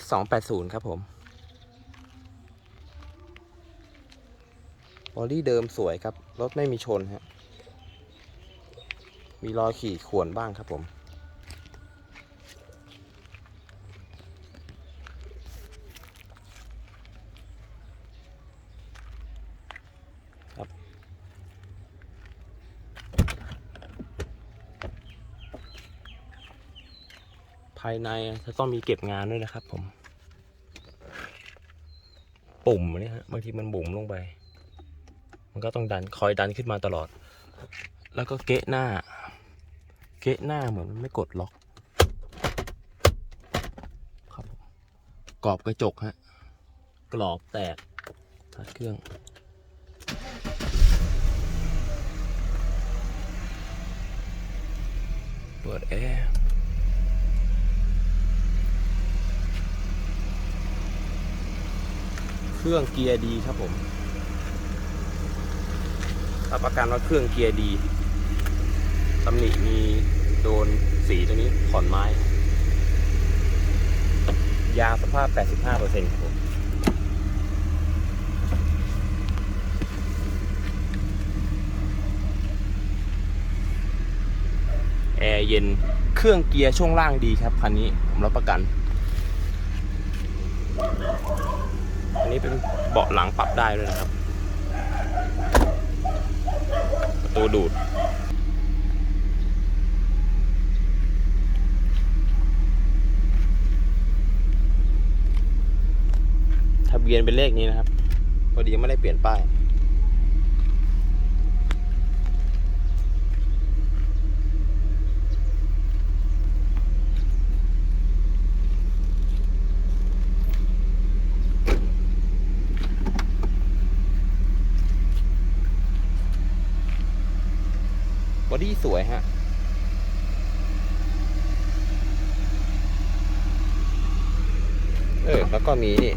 S 2 8 0 ครับผมบอดี้เดิมสวยครับ รถไม่มีชนฮะ มีรอยขีดข่วนบ้างครับผม ครับายในจะต้องมีเก็บงานด้วยนะครับ ผม ปุ่มนี่ฮะบางทีมันบุ๋มลงไป มันก็ต้องดันคอยดันขึ้นมาตลอด แล้วก็เกะหน้า เกะหน้าเหมือนมันไม่กดล็อกครับผมกรอบกระจกฮะกรอบแตกทัดเครื่องเปิดแอร์ เครื่องเกียร์ดีครับผมรับประกันว่าเครื่องเกียร์ดีตำหนิมีโดนสีตัวนี้ขอนไม้ ยางสภาพ 85%ครับผมแอร์เย็นเครื่องเกียร์ช่วงล่างดีครับคันนี้ผมรับประกัน อันนี้เป็นเบาะหลังปรับได้ด้วยนะครับ ประตูดูด ทะเบียนเป็นเลขนี้นะครับ พอดียังไม่ได้เปลี่ยนป้าย ดี้สวยฮะ เออ แล้วก็มีนี่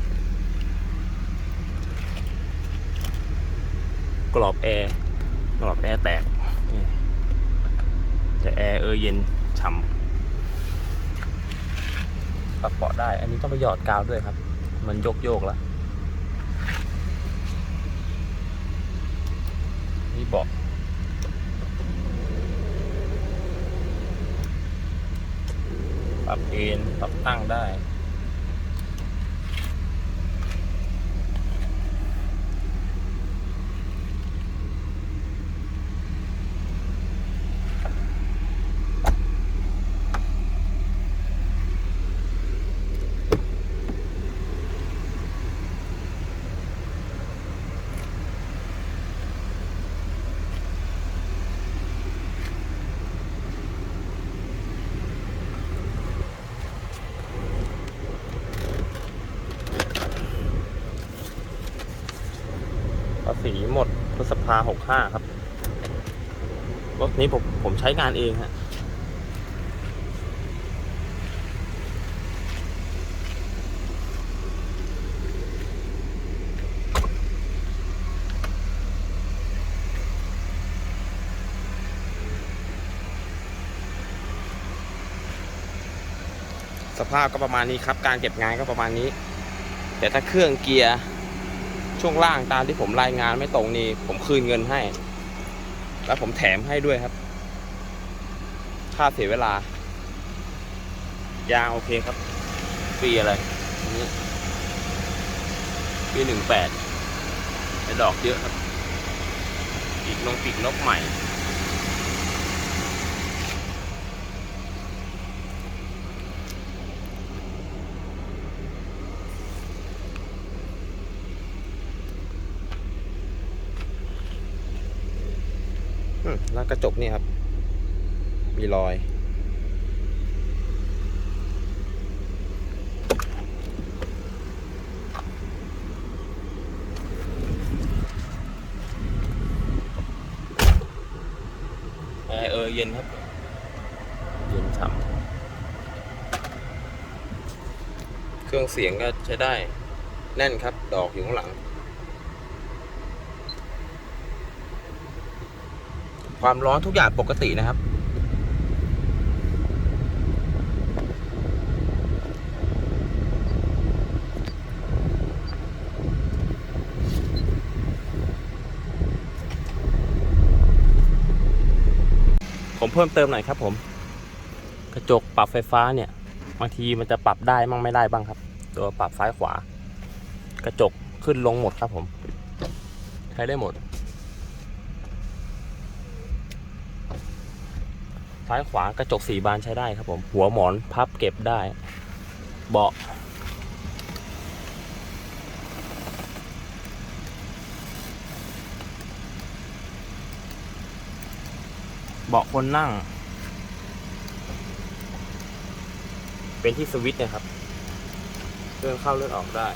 กรอบแอร์กรอบแอร์แตกนี่แต่แอร์เออเย็นฉ่ำปรับเบาะได้ อันนี้ต้องไปหยอดกาวด้วยครับ มันโยกโยกๆแล้วนี่เบาะ ปรับเอนปรับตั้งได้ ภาษีหมดพฤษภาหกห้าครับ รถนี้ผมผมใช้งานเองฮะสภาพก็ประมาณนี้ครับ การเก็บงานก็ประมาณนี้ แต่ถ้าเครื่องเกียร์ ช่วงล่างตามที่ผมรายงานไม่ตรงนี้ ผมคืนเงินให้ แล้วผมแถมให้ด้วยครับ ค่าเสียเวลา ยางโอเคครับ ปีอะไรนี้ปีหนึ่งแปดดอกเยอะครับปีกนงปีกนกใหม่ อืมแล้วกระจกนี่ครับ มีรอย แอร์เออเย็นครับ เย็นฉ่ำเครื่องเสียงก็ใช้ได้ แน่นครับ ดอกอยู่ข้างหลัง ความร้อนทุกอย่างปกตินะครับ ผมเพิ่มเติมหน่อยครับผม กระจกปรับไฟฟ้าเนี่ย บางทีมันจะปรับได้บ้างไม่ได้บ้างครับ ตัวปรับซ้ายขวา กระจกขึ้นลงหมดครับผม ใช้ได้หมด ซ้ายขวากระจกสี่บานใช้ได้ครับผม หัวหมอนพับเก็บได้ เบาะเบาะคนนั่ง เป็นที่สวิตช์นะครับ เลื่อนเข้าเลื่อนออกได้